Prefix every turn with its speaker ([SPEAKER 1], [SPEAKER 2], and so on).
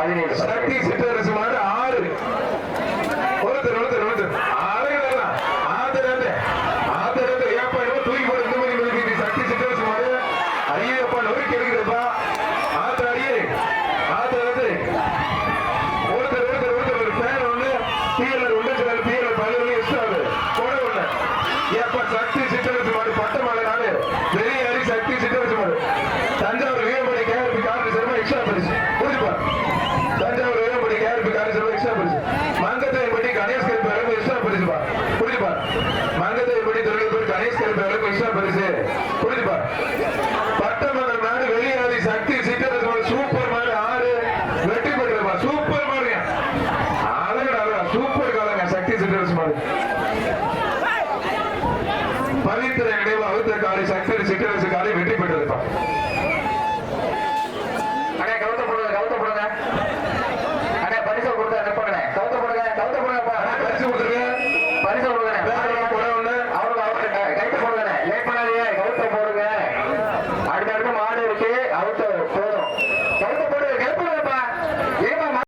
[SPEAKER 1] பதினேழு சக்தி
[SPEAKER 2] சிற்றரசு மாடு ஆறு. ஒருத்தர் ஒருத்தர் ஒருத்தர். ஆறு ஆத்தர் ஆத்தர் ஏப்பா என்னமோ தூக்கி போட இந்த மாதிரி நொறுக்கி சக்தி சிற்றரசு மாடு ஐயப்பா நொறுக்கி எடுக்கிறப்பா ஆத்தர் அடியே. ஆத்தர் வந்து ஒருத்தர் ஒருத்தர் ஒருத்தர். ஒரு ஃபேன் ஒன்று பிஎல் ஒன்று சில பிஎல் பதினொன்று எக்ஸ்ட்ரா கூட ஒன்று ஏப்பா சக்தி மாடு பட்டமலை நாடு பெரிய அரி சக்தி சிற்றரசு மாடு தஞ்சாவூர் வீரமணி கேஆர்பி காரணி சர்மா எக்ஸ்ட்ரா பரிசு புரிஞ்சுப்பார் புரிஞ்சுப்பார் மங்கத்தை எப்படி தொழில்நுட்பம் கணேஷ் கருப்பவர்களுக்கு விஷா பரிசு? புரிஞ்சுப்பார் பட்டமன்ற நாடு வெளியாதி சக்தி சித்தரசோட சூப்பர் மாதிரி ஆறு. வெற்றி பெற்றவா சூப்பர் மாதிரி அழகு சூப்பர் காலங்க சக்தி சித்தரசு மாதிரி பவித்திர நினைவு அவுத்த காலை சக்தி சித்தரசு காலை வெற்றி
[SPEAKER 1] este